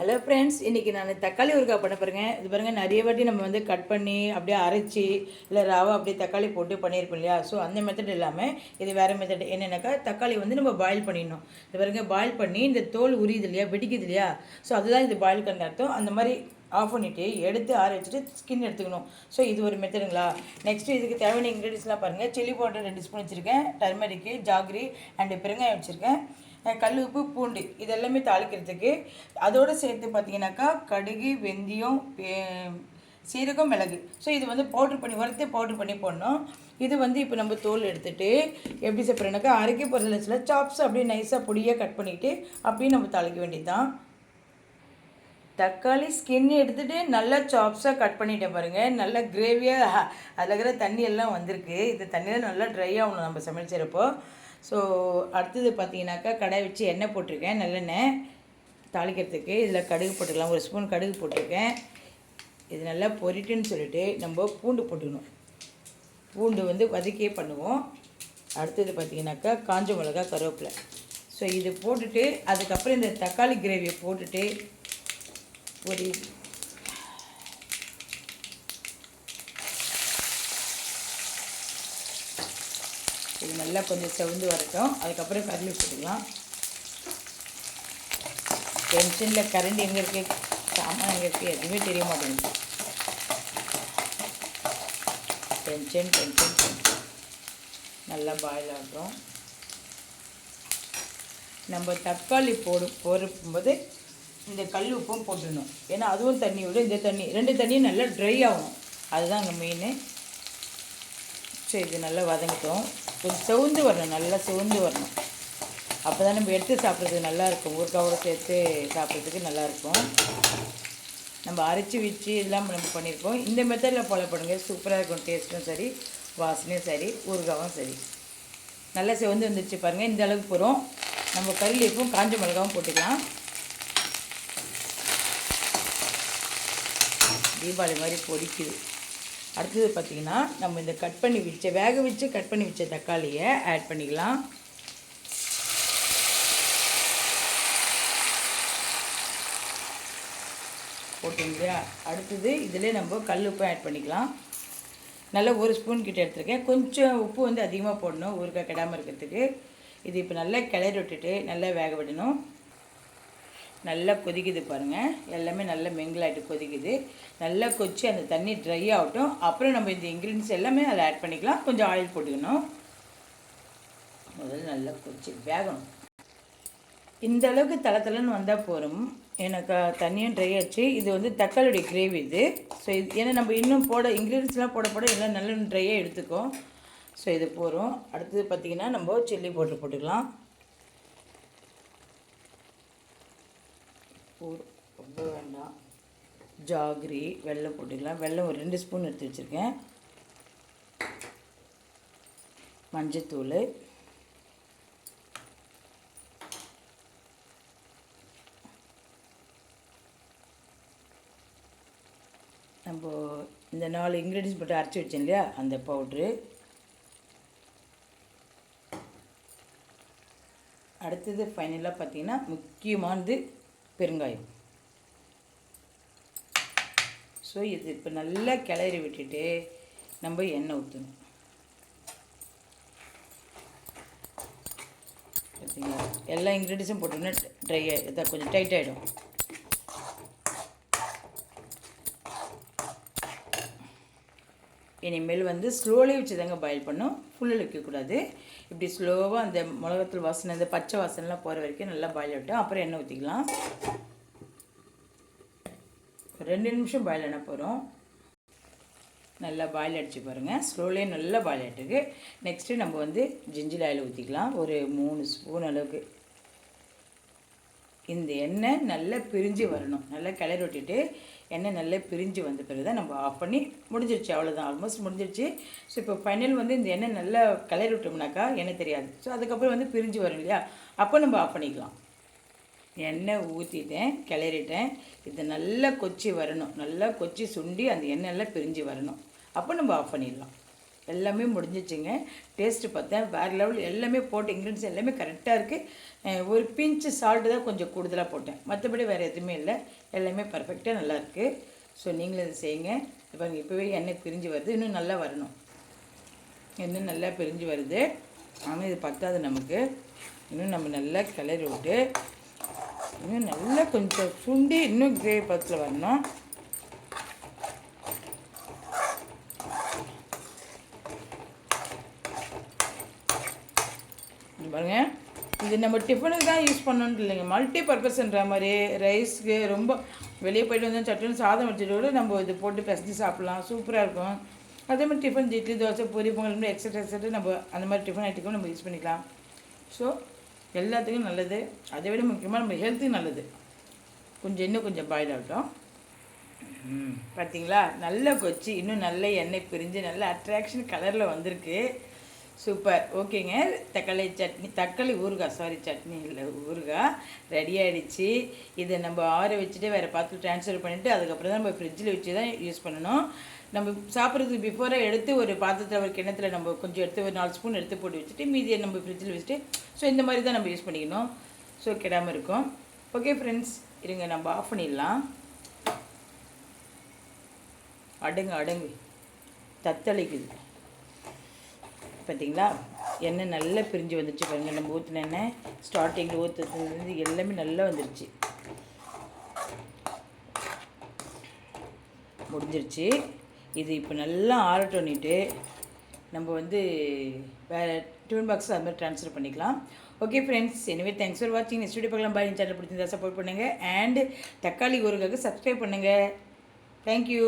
Hello friends இன்றைக்கி நான் தக்காளி ஊறுகாய் பண்ண பாருங்க இது பாருங்கள் நிறைய வாட்டி நம்ம வந்து கட் பண்ணி அப்படியே அரைச்சி இல்லை ரவை அப்படியே தக்காளி போட்டு பண்ணியிருப்போம் இல்லையா? ஸோ அந்த மெத்தட் இல்லாமல் இது வேறு மெத்தட் என்னென்னாக்கா தக்காளி வந்து நம்ம பாயில் பண்ணிடணும். இது பாருங்க பாயில் பண்ணி இந்த தோல் உரியுது இல்லையா? வெடிக்குது இல்லையா? ஸோ அதுதான் இது பாயில் கண்ட அர்த்தம். அந்த மாதிரி ஆஃப் பண்ணிவிட்டு எடுத்து ஆற வச்சுட்டு ஸ்கின் எடுத்துக்கணும். ஸோ இது ஒரு மெத்தடுங்களா நெக்ஸ்ட்டு இதுக்கு தேவையான இன்க்ரீடியன்ஸ்லாம் பாருங்கள் சில்லி பவுடர் ரெண்டு ஸ்பூன் வச்சுருக்கேன். டர்மரிக்கு ஜாகிரி அண்டு பெருங்காயம் வச்சுருக்கேன். கல் உப்பு பூண்டு இதெல்லாமே தாளிக்கிறதுக்கு. அதோடு சேர்த்து பார்த்தீங்கன்னாக்கா கடுகு வெந்தயம் சீரகம் மிளகு. ஸோ இது வந்து பவுட்ரு பண்ணி வறுத்து பவுட்ரு பண்ணி போடணும். இது வந்து இப்போ நம்ம தோல் எடுத்துகிட்டு எப்படி சாப்பிட்றோன்னாக்கா அரைக்க போகிறதுல சில சாப்ஸ் அப்படியே நைஸாக பொடியாக கட் பண்ணிவிட்டு அப்படியே நம்ம தாளிக்க வேண்டியதுதான். தக்காளி ஸ்கின் எடுத்துகிட்டு நல்லா சாப்ஸாக கட் பண்ணிட்டேன் பாருங்கள் நல்லா கிரேவியாக அதில் இருக்கிற தண்ணி எல்லாம் வந்திருக்கு. இந்த தண்ணியில் நல்லா ட்ரை ஆகணும் நம்ம சமைச்சிருப்போம் ஸோ அடுத்தது பார்த்தீங்கன்னாக்கா கடாய் வச்சு எண்ணெய் போட்டிருக்கேன் நல்லெண்ணெய் தாளிக்கிறதுக்கு. இதில் கடுகு போட்டுக்கலாம் ஒரு ஸ்பூன் கடுகு போட்டிருக்கேன். இது நல்லா பொரிட்டுன்னு சொல்லிட்டு நம்ம பூண்டு போட்டுக்கணும். பூண்டு வந்து வதக்கியே பண்ணுவோம். அடுத்தது பார்த்தீங்கன்னாக்கா காஞ்ச மிளகா கருவேப்பிலை. ஸோ இது போட்டுட்டு அதுக்கப்புறம் இந்த தக்காளி கிரேவியை போட்டுட்டு ஒரு இது நல்லா கொஞ்சம் செவந்து வரட்டும். அதுக்கப்புறம் கருவி போட்டுக்கலாம். டென்ஷனில் கரண்ட் எங்கே இருக்குது சாமான் எங்கே இருக்குது எதுவுமே தெரிய மாட்டேங்குது. டென்ஷன் டென்ஷன் டென்ஷன் நல்லா பாயில் ஆகட்டும். நம்ம தக்காளி போடு போடும்போது இந்த கல் உப்பும் போட்டுடணும். ஏன்னா அதுவும் தண்ணி விட இந்த தண்ணி ரெண்டு தண்ணியும் நல்லா ட்ரை ஆகணும். அதுதான் அங்கே மெயின் சரி இது நல்லா வதங்கிட்டோம். கொஞ்சம் செவந்து வரணும் நல்லா செவந்து வரணும். அப்போ தான் நம்ம எடுத்து சாப்பிட்றதுக்கு நல்லாயிருக்கும். ஊறுகாவோட சேர்த்து சாப்பிட்றதுக்கு நல்லாயிருக்கும். நம்ம அரைச்சி வச்சு இதெல்லாம் நம்ம பண்ணியிருக்கோம். இந்த மெத்தடில் ஃபாலோ பண்ணுங்கள் சூப்பராக இருக்கும் டேஸ்ட்டும் சரி வாசனையும் சரி ஊறுகாவும் சரி. நல்லா செவந்து வந்துருச்சு பாருங்கள் இந்த அளவுக்கு போகிறோம் நம்ம கறிலேப்பும் காஞ்ச மிளகாவும் போட்டுக்கலாம். தீபாவளி மாதிரி பொடிக்குது. அடுத்தது பார்த்திங்கன்னா நம்ம இந்த கட் பண்ணி வச்ச வேக வச்சு கட் பண்ணி வச்ச தக்காளியை ஆட் பண்ணிக்கலாம். போட்டுங்களா அடுத்தது இதில் நம்ம கல் உப்பு ஆட் பண்ணிக்கலாம். நல்லா ஒரு ஸ்பூன் கிட்ட எடுத்துருக்கேன். கொஞ்சம் உப்பு வந்து அதிகமாக போடணும். ஊறுகாய் கெடாமல் இருக்கிறதுக்கு. இது இப்போ நல்லா கிளறி விட்டுட்டு நல்லா வேக விடணும். நல்லா கொதிக்குது பாருங்கள் எல்லாமே நல்லா மெங்கிலாயிட்டு கொதிக்குது. நல்லா கொச்சி அந்த தண்ணி ட்ரை ஆகட்டும். அப்புறம் நம்ம இந்த இன்க்ரீடியன்ஸ் எல்லாமே அதில் ஆட் பண்ணிக்கலாம். கொஞ்சம் ஆயில் போட்டுக்கணும். முதல்ல நல்லா கொச்சி வேகணும். இந்த அளவுக்கு தளத்தலன்னு வந்தால் போதும். எனக்கு தண்ணியும் ட்ரை ஆச்சு. இது வந்து தக்காளியுடைய கிரேவி இது. ஸோ இது ஏன்னா நம்ம இன்னும் போட இன்க்ரீடியன்ஸ்லாம் போட போட எல்லாம் நல்லா ட்ரையாக எடுத்துக்கும். ஸோ இது போகிறோம் அடுத்தது பார்த்திங்கன்னா நம்ம சில்லி போட்டு போட்டுக்கலாம். ரொம்ப வேண்டாம். ஜாகிரி வெள்ளை போட்டுக்கலாம். வெள்ளை ஒரு ரெண்டு ஸ்பூன் எடுத்து வச்சுருக்கேன். மஞ்சத்தூள். நம்ம இந்த நாலு இன்க்ரீடியன்ஸ் போட்டு அரைச்சி வச்சேன் இல்லையா? அந்த பவுட்ரு அடுத்தது ஃபைனலாக பார்த்தீங்கன்னா முக்கியமானது பெருங்காயம். ஸோ இது இப்போ நல்லா கிளறி விட்டுட்டு நம்ம எண்ணெய் ஊற்றணும் பார்த்தீங்களா எல்லா இன்க்ரீடியன்ஸும் போட்டோன்னா ட்ரை இதாக கொஞ்சம் டைட் ஆகிடும் இனிமேல் வந்து ஸ்லோலி வச்சு தாங்க பாயில் பண்ணும். ஃபுல்லில் வைக்கக்கூடாது இப்படி ஸ்லோவாக அந்த மிளகாத்தூள் வாசனை அந்த பச்சை வாசனைலாம் போகிற வரைக்கும் நல்லா பாயில் விட்டோம் அப்புறம் எண்ணெய் ஊற்றிக்கலாம் ரெண்டு நிமிஷம் பாயில் எண்ணெய் போகிறோம் நல்லா பாயில் அடித்து பாருங்கள் ஸ்லோலே நல்லா பாயில் ஆகிட்டுருக்கு நெக்ஸ்ட்டு நம்ம வந்து ஜிஞ்சில் ஆயில் ஊற்றிக்கலாம் ஒரு மூணு ஸ்பூன் அளவுக்கு. இந்த எண்ணெய் நல்லா பிரிஞ்சு வரணும். நல்லா கிளறி விட்டுட்டு எண்ணெய் நல்லா பிரிஞ்சு வந்த பிறகு தான் நம்ம ஆஃப் பண்ணி முடிஞ்சிருச்சு. அவ்வளோதான் ஆல்மோஸ்ட் முடிஞ்சிருச்சு. ஸோ இப்போ ஃபைனல் வந்து இந்த எண்ணெய் நல்லா கிளறி விட்டோம்னாக்கா எண்ணெய் தெரியாது. ஸோ அதுக்கப்புறம் வந்து பிரிஞ்சு வரும் இல்லையா? அப்போ நம்ம ஆஃப் பண்ணிக்கலாம். எண்ணெய் ஊற்றிட்டேன் கிளறிட்டேன். இது நல்லா கொச்சி வரணும். நல்லா கொச்சி சுண்டி அந்த எண்ணெய் எல்லாம் பிரிஞ்சு வரணும். அப்போ நம்ம ஆஃப் பண்ணிடலாம். எல்லாமே முடிஞ்சிச்சுங்க. டேஸ்ட்டு பார்த்தேன் வேறு லெவல் எல்லாமே போட்டு இன்க்ரீடியன்ஸ் எல்லாமே கரெக்டாக இருக்குது ஒரு பிஞ்சு சால்ட்டு தான் கொஞ்சம் கூடுதலாக போட்டேன். மற்றபடி வேறு எதுவுமே இல்லை. எல்லாமே பர்ஃபெக்டாக நல்லாயிருக்கு ஸோ நீங்களும் இதை செய்யுங்க. இப்போ இப்போவே எண்ணெய் பிரிஞ்சு வருது. இன்னும் நல்லா வரணும். இன்னும் நல்லா பிரிஞ்சு வருது. ஆனால் இது பத்தாது நமக்கு. இன்னும் நம்ம நல்லா கிளறி விட்டு இன்னும் நல்லா கொஞ்சம் சுண்டி இன்னும் கிரேவி பத்தில் வரணும். இது பாருங்க. இது நம்ம டிஃபனுக்கு தான் யூஸ் பண்ணணும்னு இல்லைங்க. மல்டி பர்பஸ்ன்ற மாதிரி ரைஸ்க்கு ரொம்ப வெளியே போயிட்டு வந்தோம் சட்டுன்னு சாதம் வச்சுட்டு கூட நம்ம இது போட்டு பிசைஞ்சு சாப்பிட்லாம். சூப்பராக இருக்கும். அதே மாதிரி டிஃபன் இட்லி தோசை பொரி பொங்கல் எக்ஸட்ரா எக்ஸட்ரா நம்ம அந்த மாதிரி டிஃபன் ஐட்டக்கும் நம்ம யூஸ் பண்ணிக்கலாம். ஸோ எல்லாத்துக்கும் நல்லது. அதை விட முக்கியமாக நம்ம ஹெல்த்துக்கு நல்லது. கொஞ்சம் இன்னும் கொஞ்சம் பாயில் ஆகட்டும். பார்த்தீங்களா நல்லா கொச்சி இன்னும் நல்ல எண்ணெய் பிரிஞ்சு நல்ல அட்ராக்ஷன் கலரில் வந்திருக்கு. சூப்பர். ஓகேங்க. தக்காளி சட்னி தக்காளி ஊறுகாய் சாரி சட்னி இல்லை ஊறுகாய் ரெடி ஆகிடுச்சு இதை நம்ம ஆற வச்சுட்டு வேறு பாத்திரம் ட்ரான்ஸ்ஃபர் பண்ணிவிட்டு அதுக்கப்புறம் தான் நம்ம ஃப்ரிட்ஜில் வச்சு தான் யூஸ் பண்ணணும். நம்ம சாப்பிட்றதுக்கு பிஃபோராக எடுத்து ஒரு பாத்திரத்தில் ஒரு கிணத்துல நம்ம கொஞ்சம் எடுத்து ஒரு நாலு ஸ்பூன் எடுத்து போட்டு வச்சுட்டு மீதியை நம்ம ஃப்ரிட்ஜில் வச்சுட்டு ஸோ இந்த மாதிரி தான் நம்ம யூஸ் பண்ணிக்கணும். ஸோ கெடாமல் இருக்கும். ஓகே ஃப்ரெண்ட்ஸ் இருங்க நம்ம ஆஃப் பண்ணிடலாம். அடங்கு அடங்கு. தத்தளிக்குது. பார்த்தீங்களா எண்ணெய் நல்லா பிரிஞ்சு வந்துருச்சு பாருங்கள் நம்ம ஊற்றின எண்ணெய் ஸ்டார்டிங்கில் ஊற்றுறது எல்லாமே நல்லா வந்துருச்சு. முடிஞ்சிருச்சு. இது இப்போ நல்லா ஆறட்டோன்னிட்டு நம்ம வந்து வேறு டிஃபன் பாக்ஸ் அது மாதிரி ட்ரான்ஸ்ஃபர் பண்ணிக்கலாம். ஓகே ஃப்ரெண்ட்ஸ் எனவே தேங்க்ஸ் ஃபார் வாட்சிங் நெக்ஸ்ட் வீடியோ பார்க்கலாம். பாய் சேனல் பிடிச்சிருந்தா சப்போர்ட் பண்ணுங்கள் அண்ட் தக்காளி ஊருக்காக சப்ஸ்கிரைப் பண்ணுங்கள் தேங்க்யூ